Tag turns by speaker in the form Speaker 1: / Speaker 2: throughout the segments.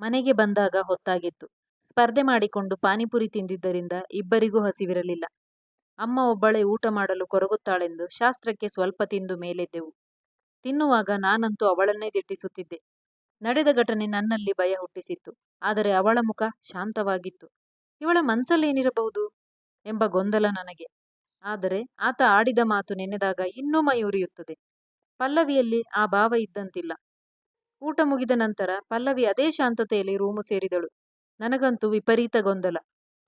Speaker 1: ಮನೆಗೆ ಬಂದಾಗ ಹೊತ್ತಾಗಿತ್ತು. ಸ್ಪರ್ಧೆ ಮಾಡಿಕೊಂಡು ಪಾನಿಪುರಿ ತಿಂದಿದ್ದರಿಂದ ಇಬ್ಬರಿಗೂ ಹಸಿವಿರಲಿಲ್ಲ. ಅಮ್ಮ ಒಬ್ಬಳೇ ಊಟ ಮಾಡಲು ಕೊರಗುತ್ತಾಳೆಂದು ಶಾಸ್ತ್ರಕ್ಕೆ ಸ್ವಲ್ಪ ತಿಂದು ಮೇಲೆದ್ದೆವು. ತಿನ್ನುವಾಗ ನಾನಂತೂ ಅವಳನ್ನೇ ದಿಟ್ಟಿಸುತ್ತಿದ್ದೆ. ನಡೆದ ಘಟನೆ ನನ್ನಲ್ಲಿ ಭಯ ಹುಟ್ಟಿಸಿತ್ತು. ಆದರೆ ಅವಳ ಮುಖ ಶಾಂತವಾಗಿತ್ತು. ಇವಳ ಮನಸ್ಸಲ್ಲೇನಿರಬಹುದು ಎಂಬ ಗೊಂದಲ ನನಗೆ. ಆದರೆ ಆತ ಆಡಿದ ಮಾತು ನೆನೆದಾಗ ಇನ್ನೂ ಮೈ ಉರಿಯುತ್ತದೆ. ಪಲ್ಲವಿಯಲ್ಲಿ ಆ ಭಾವ ಇದ್ದಂತಿಲ್ಲ. ಊಟ ಮುಗಿದ ನಂತರ ಪಲ್ಲವಿ ಅದೇ ಶಾಂತತೆಯಲ್ಲಿ ರೂಮು ಸೇರಿದಳು. ನನಗಂತೂ ವಿಪರೀತ ಗೊಂದಲ.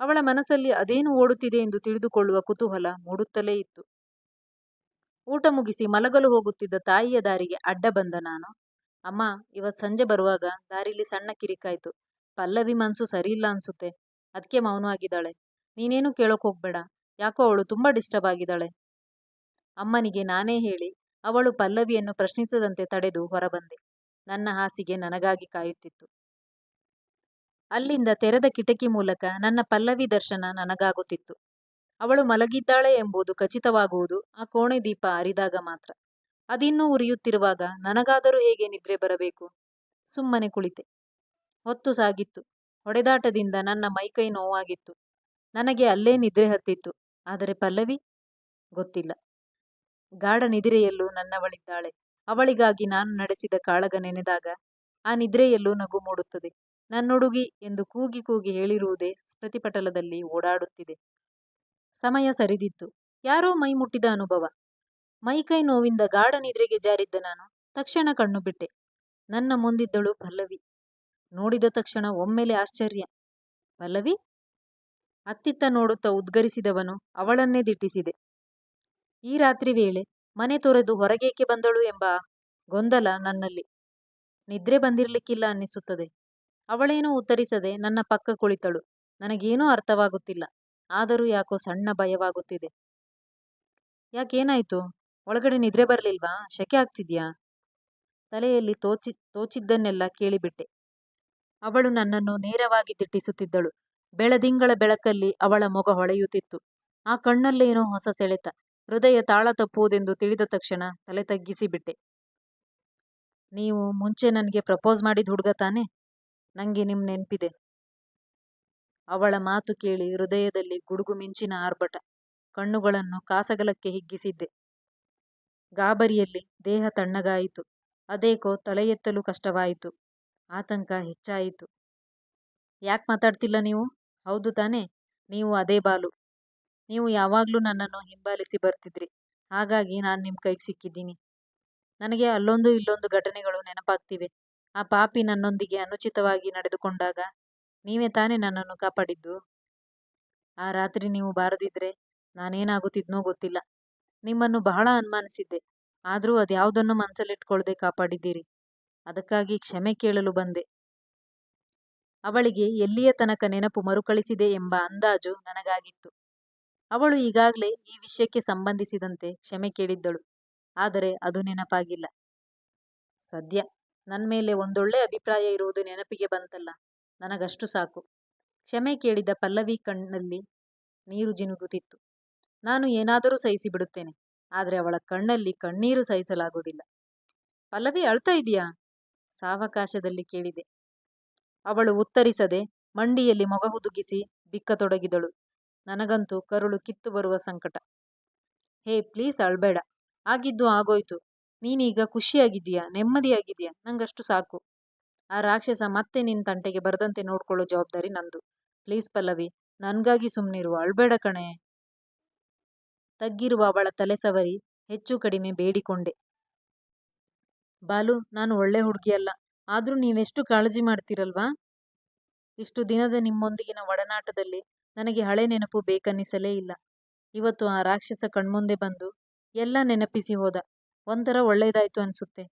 Speaker 1: ಅವಳ ಮನಸ್ಸಲ್ಲಿ ಅದೇನು ಓಡುತ್ತಿದೆ ಎಂದು ತಿಳಿದುಕೊಳ್ಳುವ ಕುತೂಹಲ ಮೂಡುತ್ತಲೇ ಇತ್ತು. ಊಟ ಮುಗಿಸಿ ಮಲಗಲು ಹೋಗುತ್ತಿದ್ದ ತಾಯಿಯ ದಾರಿಗೆ ಅಡ್ಡ ಬಂದ ನಾನು, ಅಮ್ಮ ಇವತ್ ಸಂಜೆ ಬರುವಾಗ ದಾರಿಲಿ ಸಣ್ಣ ಕಿರಿಕಾಯ್ತು. ಪಲ್ಲವಿ ಮನ್ಸು ಸರಿಯಿಲ್ಲ ಅನ್ಸುತ್ತೆ. ಅದ್ಕೆ ಮೌನವಾಗಿದ್ದಾಳೆ. ನೀನೇನು ಕೇಳೋಕ್ ಹೋಗ್ಬೇಡ. ಯಾಕೋ ಅವಳು ತುಂಬಾ ಡಿಸ್ಟರ್ಬ್ ಆಗಿದ್ದಾಳೆ. ಅಮ್ಮನಿಗೆ ನಾನೇ ಹೇಳಿ ಅವಳು ಪಲ್ಲವಿಯನ್ನು ಪ್ರಶ್ನಿಸದಂತೆ ತಡೆದು ಹೊರಬಂದೆ. ನನ್ನ ಹಾಸಿಗೆ ನನಗಾಗಿ ಕಾಯುತ್ತಿತ್ತು. ಅಲ್ಲಿಂದ ತೆರೆದ ಕಿಟಕಿ ಮೂಲಕ ನನ್ನ ಪಲ್ಲವಿ ದರ್ಶನ ನನಗಾಗುತ್ತಿತ್ತು. ಅವಳು ಮಲಗಿದ್ದಾಳೆ ಎಂಬುದು ಖಚಿತವಾಗುವುದು ಆ ಕೋಣೆ ದೀಪ ಆರಿದಾಗ ಮಾತ್ರ. ಅದಿನ್ನೂ ಉರಿಯುತ್ತಿರುವಾಗ ನನಗಾದರೂ ಹೇಗೆ ನಿದ್ರೆ ಬರಬೇಕು? ಸುಮ್ಮನೆ ಕುಳಿತೆ. ಹೊತ್ತು ಸಾಗಿತ್ತು. ಹೊಡೆದಾಟದಿಂದ ನನ್ನ ಮೈಕೈ ನೋವಾಗಿತ್ತು. ನನಗೆ ಅಲ್ಲೇ ನಿದ್ರೆ ಹತ್ತಿತ್ತು. ಆದರೆ ಪಲ್ಲವಿ? ಗೊತ್ತಿಲ್ಲ. ಗಾಢ ನಿದಿರೆಯಲ್ಲೂ ನನ್ನವಳಿದ್ದಾಳೆ. ಅವಳಿಗಾಗಿ ನಾನು ನಡೆಸಿದ ಕಾಳಗ ನೆನೆದಾಗ ಆ ನಿದ್ರೆಯಲ್ಲೂ ನಗು ಮೂಡುತ್ತದೆ. ನನ್ನೊಡುಗಿ ಎಂದು ಕೂಗಿ ಕೂಗಿ ಹೇಳಿರುವುದೇ ಸ್ಮೃತಿಪಟಲದಲ್ಲಿ ಓಡಾಡುತ್ತಿದೆ. ಸಮಯ ಸರಿದಿತ್ತು. ಯಾರೋ ಮೈ ಮುಟ್ಟಿದ ಅನುಭವ. ಮೈಕೈ ನೋವಿಂದ ಗಾಢ ನಿದ್ರೆಗೆ ಜಾರಿದ್ದ ನಾನು ತಕ್ಷಣ ಕಣ್ಣು ಬಿಟ್ಟೆ. ನನ್ನ ಮುಂದಿದ್ದಳು ಪಲ್ಲವಿ. ನೋಡಿದ ತಕ್ಷಣ ಒಮ್ಮೆಲೆ ಆಶ್ಚರ್ಯ. ಪಲ್ಲವಿ? ಅತ್ತಿತ್ತ ನೋಡುತ್ತಾ ಉದ್ಗರಿಸಿದವನು ಅವಳನ್ನೇ ದಿಟ್ಟಿಸಿದೆ. ಈ ರಾತ್ರಿ ವೇಳೆ ಮನೆ ತೊರೆದು ಹೊರಗೇಕೆ ಬಂದಳು ಎಂಬ ಗೊಂದಲ ನನ್ನಲ್ಲಿ. ನಿದ್ರೆ ಬಂದಿರ್ಲಿಕ್ಕಿಲ್ಲ ಅನ್ನಿಸುತ್ತದೆ. ಅವಳೇನೂ ಉತ್ತರಿಸದೆ ನನ್ನ ಪಕ್ಕ ಕುಳಿತಳು. ನನಗೇನೂ ಅರ್ಥವಾಗುತ್ತಿಲ್ಲ. ಆದರೂ ಯಾಕೋ ಸಣ್ಣ ಭಯವಾಗುತ್ತಿದೆ. ಯಾಕೇನಾಯ್ತು? ಒಳಗಡೆ ನಿದ್ರೆ ಬರ್ಲಿಲ್ವಾ? ಶೆಕೆ ಆಗ್ತಿದ್ಯಾ? ತಲೆಯಲ್ಲಿ ತೋಚಿ, ತೋಚಿದ್ದನ್ನೆಲ್ಲ ಕೇಳಿಬಿಟ್ಟೆ. ಅವಳು ನನ್ನನ್ನು ನೇರವಾಗಿ ದಿಟ್ಟಿಸುತ್ತಿದ್ದಳು. ಬೆಳದಿಂಗಳ ಬೆಳಕಲ್ಲಿ ಅವಳ ಮೊಗ ಹೊಳೆಯುತ್ತಿತ್ತು. ಆ ಕಣ್ಣಲ್ಲೇನೋ ಹೊಸ ಸೆಳೆತ. ಹೃದಯ ತಾಳ ತಪ್ಪುವುದೆಂದು ತಿಳಿದ ತಕ್ಷಣ ತಲೆ ತಗ್ಗಿಸಿಬಿಟ್ಟೆ. ನೀವು ಮುಂಚೆ ನನಗೆ ಪ್ರಪೋಸ್ ಮಾಡಿದ ಹುಡುಗ ತಾನೆ ನಂಗೆ ನಿಮ್ ನೆನ್ಪಿದೆ. ಅವಳ ಮಾತು ಕೇಳಿ ಹೃದಯದಲ್ಲಿ ಗುಡುಗು ಮಿಂಚಿನ ಆರ್ಭಟ. ಕಣ್ಣುಗಳನ್ನು ಕಾಸಗಲಕ್ಕೆ ಹಿಗ್ಗಿಸಿದ್ದೆ. ಗಾಬರಿಯಲ್ಲಿ ದೇಹ ತಣ್ಣಗಾಯಿತು. ಅದೇಕೋ ತಲೆ ಎತ್ತಲು ಕಷ್ಟವಾಯಿತು. ಆತಂಕ ಹೆಚ್ಚಾಯಿತು. ಯಾಕೆ ಮಾತಾಡ್ತಿಲ್ಲ ನೀವು? ಹೌದು ತಾನೇ? ನೀವು ಅದೇ ಬಾಲು. ನೀವು ಯಾವಾಗ್ಲೂ ನನ್ನನ್ನು ಹಿಂಬಾಲಿಸಿ ಬರ್ತಿದ್ರಿ. ಹಾಗಾಗಿ ನಾನು ನಿಮ್ ಕೈಗೆ ಸಿಕ್ಕಿದ್ದೀನಿ. ನನಗೆ ಅಲ್ಲೊಂದು ಇಲ್ಲೊಂದು ಘಟನೆಗಳು ನೆನಪಾಗ್ತಿವೆ. ಆ ಪಾಪಿ ನನ್ನೊಂದಿಗೆ ಅನುಚಿತವಾಗಿ ನಡೆದುಕೊಂಡಾಗ ನೀವೇ ತಾನೇ ನನ್ನನ್ನು ಕಾಪಾಡಿದ್ದು? ಆ ರಾತ್ರಿ ನೀವು ಬಾರದಿದ್ರೆ ನಾನೇನಾಗುತ್ತಿದ್ನೋ ಗೊತ್ತಿಲ್ಲ. ನಿಮ್ಮನ್ನು ಬಹಳ ಅನುಮಾನಿಸಿದ್ದೆ. ಆದರೂ ಅದ್ಯಾವುದನ್ನು ಮನಸ್ಸಲ್ಲಿಟ್ಕೊಳ್ಳದೆ ಕಾಪಾಡಿದ್ದೀರಿ. ಅದಕ್ಕಾಗಿ ಕ್ಷಮೆ ಕೇಳಲು ಬಂದೆ. ಅವಳಿಗೆ ಎಲ್ಲಿಯ ತನಕ ನೆನಪು ಮರುಕಳಿಸಿದೆ ಎಂಬ ಅಂದಾಜು ನನಗಾಗಿತ್ತು. ಅವಳು ಈಗಾಗ್ಲೇ ಈ ವಿಷಯಕ್ಕೆ ಸಂಬಂಧಿಸಿದಂತೆ ಕ್ಷಮೆ ಕೇಳಿದ್ದಳು. ಆದರೆ ಅದು ನೆನಪಾಗಿಲ್ಲ. ಸದ್ಯ ನನ್ಮೇಲೆ ಒಂದೊಳ್ಳೆ ಅಭಿಪ್ರಾಯ ಇರುವುದು ನೆನಪಿಗೆ ಬಂತಲ್ಲ, ನನಗಷ್ಟು ಸಾಕು. ಕ್ಷಮೆ ಕೇಳಿದ ಪಲ್ಲವಿ ಕಣ್ಣಲ್ಲಿ ನೀರು ಜಿನುಗುತ್ತಿತ್ತು. ನಾನು ಏನಾದರೂ ಸಹಿಸಿ ಬಿಡುತ್ತೇನೆ ಆದರೆ ಅವಳ ಕಣ್ಣಲ್ಲಿ ಕಣ್ಣೀರು ಸಹಿಸಲಾಗುವುದಿಲ್ಲ. ಪಲ್ಲವಿ ಅಳ್ತಾ ಇದೆಯಾ ಸಾವಕಾಶದಲ್ಲಿ ಕೇಳಿದೆ. ಅವಳು ಉತ್ತರಿಸದೆ ಮಂಡಿಯಲ್ಲಿ ಮೊಗ ಹುದುಗಿಸಿ ಬಿಕ್ಕತೊಡಗಿದಳು. ನನಗಂತೂ ಕರುಳು ಕಿತ್ತು ಬರುವ ಸಂಕಟ. ಹೇ ಪ್ಲೀಸ್ ಅಳ್ಬೇಡ. ಆಗಿದ್ದು ಆಗೋಯ್ತು. ನೀನೀಗ ಖುಷಿಯಾಗಿದ್ದೀಯಾ? ನೆಮ್ಮದಿಯಾಗಿದ್ದೀಯಾ? ನಂಗಷ್ಟು ಸಾಕು. ಆ ರಾಕ್ಷಸ ಮತ್ತೆ ನಿನ್ ತಂಟೆಗೆ ಬರದಂತೆ ನೋಡ್ಕೊಳ್ಳೋ ಜವಾಬ್ದಾರಿ ನಂದು. ಪ್ಲೀಸ್ ಪಲ್ಲವಿ, ನನಗಾಗಿ ಸುಮ್ಮನಿರು ಅಳ್ಬೇಡ ಕಣೆ ತಗ್ಗಿರುವ ಅವಳ ತಲೆ ಸವರಿ ಹೆಚ್ಚು ಕಡಿಮೆ ಬೇಡಿಕೊಂಡೆ. ಬಾಲು, ನಾನು ಒಳ್ಳೆ ಹುಡುಗಿಯಲ್ಲ ಆದ್ರೂ ನೀವೆಷ್ಟು ಕಾಳಜಿ ಮಾಡ್ತೀರಲ್ವಾ? ಇಷ್ಟು ದಿನದ ನಿಮ್ಮೊಂದಿಗಿನ ಒಡನಾಟದಲ್ಲಿ ನನಗೆ ಹಳೆ ನೆನಪು ಬೇಕನ್ನಿಸಲೇ ಇಲ್ಲ. ಇವತ್ತು ಆ ರಾಕ್ಷಸ ಕಣ್ಮುಂದೆ ಬಂದು ಎಲ್ಲ ನೆನಪಿಸಿ ಹೋದ. ಒಂಥರ ಒಳ್ಳೆಯದಾಯ್ತು ಅನ್ಸುತ್ತೆ.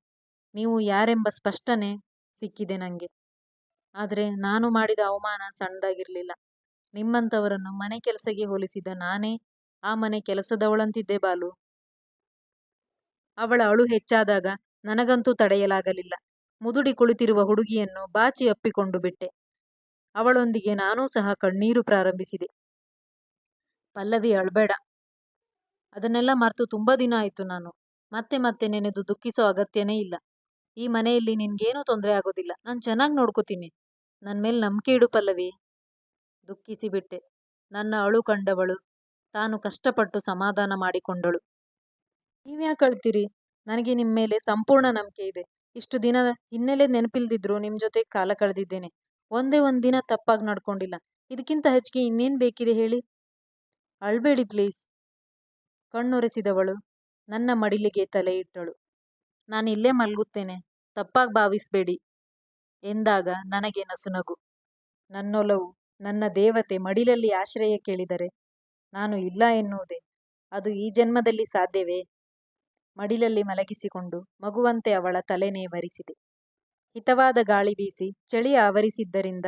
Speaker 1: ನೀವು ಯಾರೆಂಬ ಸ್ಪಷ್ಟನೆ ಸಿಕ್ಕಿದೆ ನಂಗೆ. ಆದರೆ ನಾನು ಮಾಡಿದ ಅವಮಾನ ಸಣ್ಣದಾಗಿರಲಿಲ್ಲ ನಿಮ್ಮಂಥವರನ್ನು ಮನೆ ಕೆಲಸಗೆ ಹೋಲಿಸಿದ ನಾನೇ ಆ ಮನೆ ಕೆಲಸದವಳಂತಿದ್ದೆ ಬಾಲು. ಅವಳ ಅಳು ಹೆಚ್ಚಾದಾಗ ನನಗಂತೂ ತಡೆಯಲಾಗಲಿಲ್ಲ. ಮುದುಡಿ ಕುಳಿತಿರುವ ಹುಡುಗಿಯನ್ನು ಬಾಚಿ ಅಪ್ಪಿಕೊಂಡು ಬಿಟ್ಟೆ. ಅವಳೊಂದಿಗೆ ನಾನೂ ಸಹ ಕಣ್ಣೀರು ಪ್ರಾರಂಭಿಸಿದೆ. ಪಲ್ಲವಿ ಅಳ್ಬೇಡ. ಅದನ್ನೆಲ್ಲ ಮರ್ತು ತುಂಬ ದಿನ ಆಯಿತು ನಾನು. ಮತ್ತೆ ಮತ್ತೆ ನೆನೆದು ದುಃಖಿಸೋ ಅಗತ್ಯನೇ ಇಲ್ಲ. ಈ ಮನೆಯಲ್ಲಿ ನಿನ್ಗೇನೂ ತೊಂದರೆ ಆಗೋದಿಲ್ಲ. ನಾನು ಚೆನ್ನಾಗಿ ನೋಡ್ಕೋತೀನಿ ನನ್ನ ಮೇಲೆ ನಂಬಿಕೆ ಇಡು ಪಲ್ಲವಿ ದುಃಖಿಸಿಬಿಟ್ಟೆ ನನ್ನ ಅಳು ಕಂಡವಳು ತಾನು ಕಷ್ಟಪಟ್ಟು ಸಮಾಧಾನ ಮಾಡಿಕೊಂಡಳು ನೀವ್ಯಾಕೆ ಅಳ್ತೀರಿ ನನಗೆ ನಿಮ್ಮ ಮೇಲೆ ಸಂಪೂರ್ಣ ನಂಬಿಕೆ ಇದೆ ಇಷ್ಟು ದಿನ ಹಿನ್ನೆಲೆ ನೆನಪಿಲ್ದಿದ್ರು ನಿಮ್ಮ ಜೊತೆ ಕಾಲ ಕಳೆದಿದ್ದೇನೆ ಒಂದೇ ಒಂದು ದಿನ ತಪ್ಪಾಗಿ ನಡ್ಕೊಂಡಿಲ್ಲ. ಇದಕ್ಕಿಂತ ಹೆಚ್ಚಿಗೆ ಇನ್ನೇನು ಬೇಕಿದೆ ಹೇಳಿ? ಅಳ್ಬೇಡಿ ಪ್ಲೀಸ್. ಕಣ್ಣೊರೆಸಿದವಳು. ನನ್ನ ಮಡಿಲಿಗೆ ತಲೆ ಇಟ್ಟಳು. ನಾನು ಇಲ್ಲೇ ಮಲಗುತ್ತೇನೆ. ತಪ್ಪಾಗಿ ಭಾವಿಸ್ಬೇಡಿ. ಎಂದಾಗ ನನಗೆ ನಸುನಗು. ನನ್ನೊಲವು, ನನ್ನ ದೇವತೆ ಮಡಿಲಲ್ಲಿ ಆಶ್ರಯ ಕೇಳಿದರೆ ನಾನು ಇಲ್ಲ ಎನ್ನುವುದೇ? ಅದು ಈ ಜನ್ಮದಲ್ಲಿ ಸಾಧ್ಯವೇ? ಮಡಿಲಲ್ಲಿ ಮಲಗಿಸಿಕೊಂಡು ಮಗುವಂತೆ ಅವಳ ತಲೆನೇ ನೇವರಿಸಿದೆ ಹಿತವಾದ ಗಾಳಿ ಬೀಸಿ ಚಳಿ ಆವರಿಸಿದ್ದರಿಂದ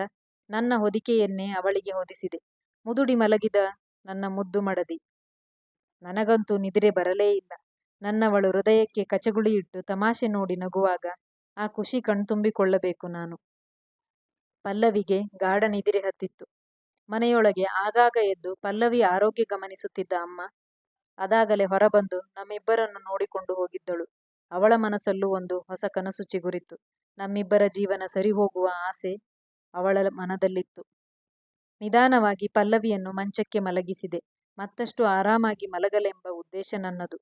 Speaker 1: ನನ್ನ ಹೊದಿಕೆಯನ್ನೇ ಅವಳಿಗೆ ಹೊದಿಸಿದೆ. ಮುದುಡಿ ಮಲಗಿದ ನನ್ನ ಮುದ್ದು ಮಡದಿ. ನನಗಂತೂ ನಿದ್ರೆ ಬರಲೇ ಇಲ್ಲ. ನನ್ನವಳು ಹೃದಯಕ್ಕೆ ಕಚಗುಳಿ ಇಟ್ಟು ತಮಾಷೆ ನೋಡಿ ನಗುವಾಗ ಆ ಖುಷಿ ಕಣ್ತುಂಬಿಕೊಳ್ಳಬೇಕು ನಾನು. ಪಲ್ಲವಿಗೆ ಗಾಢ ನಿದ್ರೆ ಹತ್ತಿತ್ತು. ಮನೆಯೊಳಗೆ ಆಗಾಗ ಎದ್ದು ಪಲ್ಲವಿ ಆರೋಗ್ಯ ಗಮನಿಸುತ್ತಿದ್ದ ಅಮ್ಮ ಅದಾಗಲೇ ಹೊರಬಂದು ನಮ್ಮಿಬ್ಬರನ್ನು ನೋಡಿಕೊಂಡು ಹೋಗಿದ್ದಳು. ಅವಳ ಮನಸ್ಸಲ್ಲೂ ಒಂದು ಹೊಸ ಕನಸು ಚಿಗುರಿತ್ತು ನಮ್ಮಿಬ್ಬರ ಜೀವನ ಸರಿ ಹೋಗುವ ಆಸೆ ಅವಳ ಮನದಲ್ಲಿತ್ತು. ನಿಧಾನವಾಗಿ ಪಲ್ಲವಿಯನ್ನು ಮಂಚಕ್ಕೆ ಮಲಗಿಸಿದೆ. ಮತ್ತಷ್ಟು ಆರಾಮಾಗಿ ಮಲಗಲೆಂಬ ಉದ್ದೇಶ ನನ್ನದು.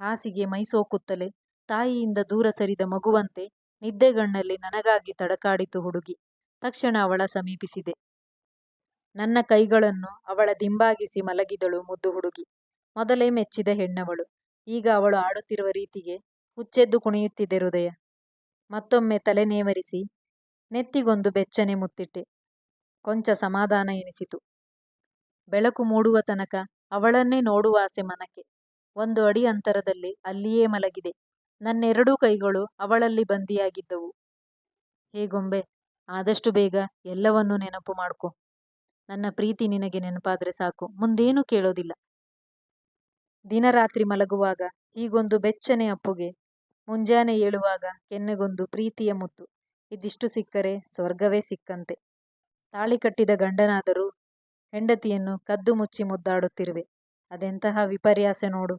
Speaker 1: ಹಾಸಿಗೆ ಮೈಸೋಕುತ್ತಲೇ ತಾಯಿಯಿಂದ ದೂರ ಸರಿದ ಮಗುವಂತೆ ನಿದ್ದೆಗಣ್ಣಲ್ಲಿ ನನಗಾಗಿ ತಡಕಾಡಿತು ಹುಡುಗಿ. ತಕ್ಷಣ ಅವಳ ಸಮೀಪಿಸಿದೆ. ನನ್ನ ಕೈಗಳನ್ನು ಅವಳ ದಿಂಬಾಗಿಸಿ ಮಲಗಿದಳು ಮುದ್ದು ಹುಡುಗಿ. ಮೊದಲೇ ಮೆಚ್ಚಿದ ಹೆಣ್ಣವಳು. ಈಗ ಅವಳು ಆಡುತ್ತಿರುವ ರೀತಿಗೆ ಹುಚ್ಚೆದ್ದು ಕುಣಿಯುತ್ತಿದೆ ಹೃದಯ. ಮತ್ತೊಮ್ಮೆ ತಲೆ ನೇವರಿಸಿ, ನೆತ್ತಿಗೊಂದು ಬೆಚ್ಚನೆ ಮುತ್ತಿಟ್ಟೆ. ಕೊಂಚ ಸಮಾಧಾನ ಎನಿಸಿತು. ಬೆಳಕು ಮೂಡುವ ತನಕ ಅವಳನ್ನೇ ನೋಡುವ ಆಸೆ ಮನಕ್ಕೆ. ಒಂದು ಅಡಿ ಅಂತರದಲ್ಲಿ ಅಲ್ಲಿಯೇ ಮಲಗಿದೆ. ನನ್ನೆರಡೂ ಕೈಗಳು ಅವಳಲ್ಲಿ ಬಂದಿಯಾಗಿದ್ದವು. ಹೇಗೊಂಬೆ ಆದಷ್ಟು ಬೇಗ ಎಲ್ಲವನ್ನೂ ನೆನಪು ಮಾಡ್ಕೊ. ನನ್ನ ಪ್ರೀತಿ ನಿನಗೆ ನೆನಪಾದ್ರೆ ಸಾಕು. ಮುಂದೇನು ಕೇಳೋದಿಲ್ಲ. ದಿನರಾತ್ರಿ ಮಲಗುವಾಗ ಹೀಗೊಂದು ಬೆಚ್ಚನೆ ಅಪ್ಪುಗೆ ಮುಂಜಾನೆ ಏಳುವಾಗ ಕೆನ್ನೆಗೊಂದು ಪ್ರೀತಿಯ ಮುತ್ತು. ಇದಿಷ್ಟು ಸಿಕ್ಕರೆ ಸ್ವರ್ಗವೇ ಸಿಕ್ಕಂತೆ. ತಾಳಿ ಕಟ್ಟಿದ ಗಂಡನಾದರೂ ಹೆಂಡತಿಯನ್ನು ಕದ್ದು ಮುಚ್ಚಿ ಮುದ್ದಾಡುತ್ತಿರುವೆ. ಅದೆಂತಹ ವಿಪರ್ಯಾಸ ನೋಡು.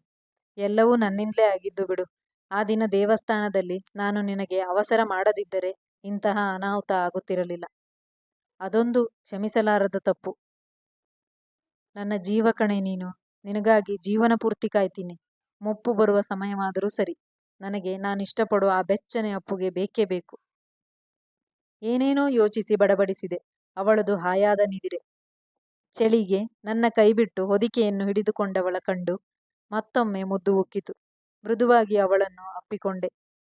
Speaker 1: ಎಲ್ಲವೂ ನನ್ನಿಂದಲೇ ಆಗಿದ್ದು ಬಿಡು. ಆ ದಿನ ದೇವಸ್ಥಾನದಲ್ಲಿ ನಾನು ನಿನಗೆ ಅವಸರ ಮಾಡದಿದ್ದರೆ ಇಂತಹ ಅನಾಹುತ ಆಗುತ್ತಿರಲಿಲ್ಲ. ಅದೊಂದು ಕ್ಷಮಿಸಲಾರದ ತಪ್ಪು. ನನ್ನ ಜೀವ ಕಣೆ ನೀನು. ನಿನಗಾಗಿ ಜೀವನ ಪೂರ್ತಿ ಕಾಯ್ತೀನಿ. ಮುಪ್ಪು ಬರುವ ಸಮಯವಾದರೂ ಸರಿ. ನನಗೆ ನಾನಿಷ್ಟಪಡುವ ಆ ಬೆಚ್ಚನೆ ಅಪ್ಪುಗೆ ಬೇಕೇ ಬೇಕು. ಏನೇನೋ ಯೋಚಿಸಿ ಬಡಬಡಿಸಿದೆ. ಅವಳದು ಹಾಯಾದ ನಿದಿರೆ. ಚಳಿಗೆ ನನ್ನ ಕೈಬಿಟ್ಟು ಹೊದಿಕೆಯನ್ನು ಹಿಡಿದುಕೊಂಡವಳ ಕಂಡು ಮತ್ತೊಮ್ಮೆ ಮುದ್ದು ಉಕ್ಕಿತು. ಮೃದುವಾಗಿ ಅವಳನ್ನು ಅಪ್ಪಿಕೊಂಡೆ.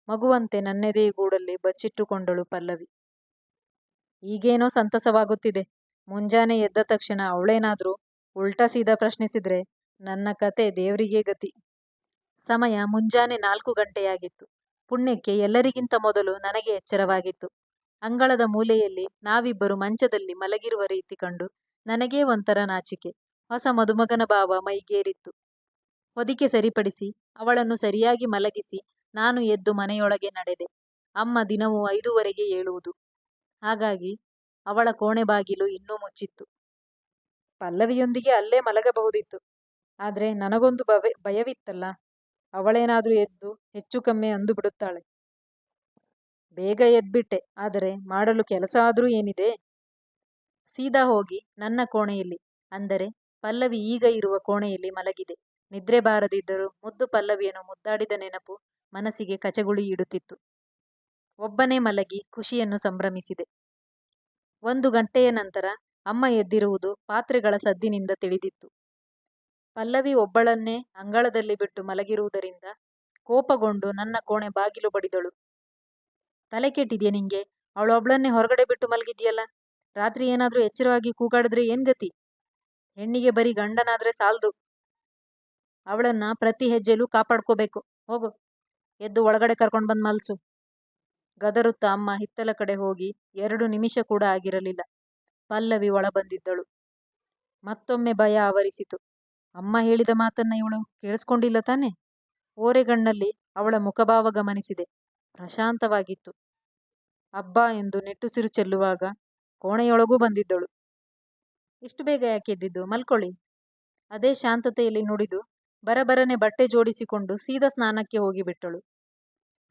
Speaker 1: ಮಗುವಂತೆ ನನ್ನೆದೇ ಗೂಡಲ್ಲಿ ಬಚ್ಚಿಟ್ಟುಕೊಂಡಳು ಪಲ್ಲವಿ. ಈಗೇನೋ ಸಂತಸವಾಗುತ್ತಿದೆ. ಮುಂಜಾನೆ ಎದ್ದ ತಕ್ಷಣ ಅವಳೇನಾದ್ರೂ ಉಲ್ಟಾ ಸೀದಾ ಪ್ರಶ್ನಿಸಿದ್ರೆ ನನ್ನ ಕತೆ ದೇವರಿಗೆ ಗತಿ. ಸಮಯ ಮುಂಜಾನೆ ನಾಲ್ಕು ಗಂಟೆಯಾಗಿತ್ತು. ಪುಣ್ಯಕ್ಕೆ ಎಲ್ಲರಿಗಿಂತ ಮೊದಲು ನನಗೆ ಎಚ್ಚರವಾಗಿತ್ತು. ಅಂಗಳದ ಮೂಲೆಯಲ್ಲಿ ನಾವಿಬ್ಬರು ಮಂಚದಲ್ಲಿ ಮಲಗಿರುವ ರೀತಿ ಕಂಡು ನನಗೇ ಒಂಥರ ನಾಚಿಕೆ. ಹೊಸ ಮದುಮಗನ ಭಾವ ಮೈಗೇರಿತ್ತು. ಹೊದಿಕೆ ಸರಿಪಡಿಸಿ, ಅವಳನ್ನು ಸರಿಯಾಗಿ ಮಲಗಿಸಿ ನಾನು ಎದ್ದು ಮನೆಯೊಳಗೆ ನಡೆದೆ. ಅಮ್ಮ ದಿನವೂ ಐದೂವರೆಗೆ ಏಳುವುದು. ಹಾಗಾಗಿ ಅವಳ ಕೋಣೆ ಬಾಗಿಲು ಇನ್ನೂ ಮುಚ್ಚಿತ್ತು. ಪಲ್ಲವಿಯೊಂದಿಗೆ ಅಲ್ಲೇ ಮಲಗಬಹುದಿತ್ತು. ಆದ್ರೆ ನನಗೊಂದು ಭಯವಿತ್ತಲ್ಲ. ಅವಳೇನಾದ್ರೂ ಎದ್ದು ಹೆಚ್ಚು ಕಮ್ಮಿ ಅಂದು ಬಿಡುತ್ತಾಳೆ. ಬೇಗ ಎದ್ಬಿಟ್ಟೆ, ಆದರೆ ಮಾಡಲು ಕೆಲಸ ಆದ್ರೂ ಏನಿದೆ? ಸೀದಾ ಹೋಗಿ ನನ್ನ ಕೋಣೆಯಲ್ಲಿ, ಅಂದರೆ ಪಲ್ಲವಿ ಈಗ ಇರುವ ಕೋಣೆಯಲ್ಲಿ ಮಲಗಿದೆ. ನಿದ್ರೆ ಬಾರದಿದ್ದರೂ ಮುದ್ದು ಪಲ್ಲವಿಯನ್ನು ಮುದ್ದಾಡಿದ ನೆನಪು ಮನಸ್ಸಿಗೆ ಕಚಗುಳಿ ಇಡುತ್ತಿತ್ತು. ಒಬ್ಬನೇ ಮಲಗಿ ಖುಷಿಯನ್ನು ಸಂಭ್ರಮಿಸಿದೆ. ಒಂದು ಗಂಟೆಯ ನಂತರ ಅಮ್ಮ ಎದ್ದಿರುವುದು ಪಾತ್ರೆಗಳ ಸದ್ದಿನಿಂದ ತಿಳಿದಿತ್ತು. ಪಲ್ಲವಿ ಒಬ್ಬಳನ್ನೇ ಅಂಗಳದಲ್ಲಿ ಬಿಟ್ಟು ಮಲಗಿರುವುದರಿಂದ ಕೋಪಗೊಂಡು ನನ್ನ ಕೋಣೆ ಬಾಗಿಲು ಬಡಿದಳು. ತಲೆ ಕೆಟ್ಟಿದ್ಯಾ ನಿಂಗೆ? ಅವಳೊಬ್ಳನ್ನೇ ಹೊರಗಡೆ ಬಿಟ್ಟು ಮಲಗಿದ್ಯಲ್ಲ? ರಾತ್ರಿ ಏನಾದರೂ ಎಚ್ಚರವಾಗಿ ಕೂಗಾಡಿದ್ರೆ ಏನ್ ಗತಿ? ಹೆಣ್ಣಿಗೆ ಬರೀ ಗಂಡನಾದ್ರೆ ಸಾಲದು. ಅವಳನ್ನ ಪ್ರತಿ ಹೆಜ್ಜೆಲೂ ಕಾಪಾಡ್ಕೋಬೇಕು. ಹೋಗು. ಎದ್ದು ಒಳಗಡೆ ಕರ್ಕೊಂಡು ಬಂದು ಮಲ್ಸು. ಗದರುತ್ತ ಅಮ್ಮ ಹಿತ್ತಲ ಕಡೆ ಹೋಗಿ ಎರಡು ನಿಮಿಷ ಕೂಡ ಆಗಿರಲಿಲ್ಲ. ಪಲ್ಲವಿ ಒಳ ಬಂದಿದ್ದಳು ಮತ್ತೊಮ್ಮೆ ಭಯ ಆವರಿಸಿತು. ಅಮ್ಮ ಹೇಳಿದ ಮಾತನ್ನ ಇವಳು ಕೇಳಿಸ್ಕೊಂಡಿಲ್ಲ ತಾನೆ? ಓರೆಗಣ್ಣಲ್ಲಿ ಅವಳ ಮುಖಭಾವ ಗಮನಿಸಿದೆ ಪ್ರಶಾಂತವಾಗಿತ್ತು. ಅಬ್ಬಾ ಎಂದು ನೆಟ್ಟುಸಿರು ಚೆಲ್ಲುವಾಗ ಕೋಣೆಯೊಳಗೂ ಬಂದಿದ್ದಳು. ಇಷ್ಟು ಬೇಗ ಯಾಕೆ ಎದ್ದಿದ್ದು? ಮಲ್ಕೊಳ್ಳಿ. ಅದೇ ಶಾಂತತೆಯಲ್ಲಿ ನುಡಿದು ಬರಬರನೆ ಬಟ್ಟೆ ಜೋಡಿಸಿಕೊಂಡು ಸೀದಾ ಸ್ನಾನಕ್ಕೆ ಹೋಗಿಬಿಟ್ಟಳು.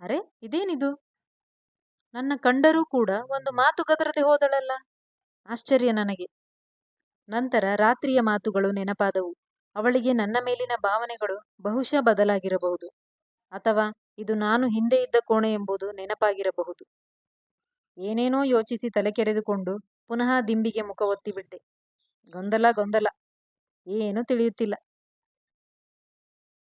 Speaker 1: ಅರೆ, ಇದೇನಿದು? ನನ್ನ ಕಂಡರೂ ಕೂಡ ಒಂದು ಮಾತು ಗದರದೆ ಹೋದಳಲ್ಲ? ಆಶ್ಚರ್ಯ ನನಗೆ. ನಂತರ ರಾತ್ರಿಯ ಮಾತುಗಳು ನೆನಪಾದವು. ಅವಳಿಗೆ ನನ್ನ ಮೇಲಿನ ಭಾವನೆಗಳು ಬಹುಶಃ ಬದಲಾಗಿರಬಹುದು. ಅಥವಾ ಇದು ನಾನು ಹಿಂದೆ ಇದ್ದ ಕೋಣೆ ಎಂಬುದು ನೆನಪಾಗಿರಬಹುದು. ಏನೇನೋ ಯೋಚಿಸಿ ತಲೆ ಕೆರೆದುಕೊಂಡು ಪುನಃ ದಿಂಬಿಗೆ ಮುಖ ಒತ್ತಿಬಿಟ್ಟೆ. ಗೊಂದಲ ಗೊಂದಲ. ಏನೂ ತಿಳಿಯುತ್ತಿಲ್ಲ.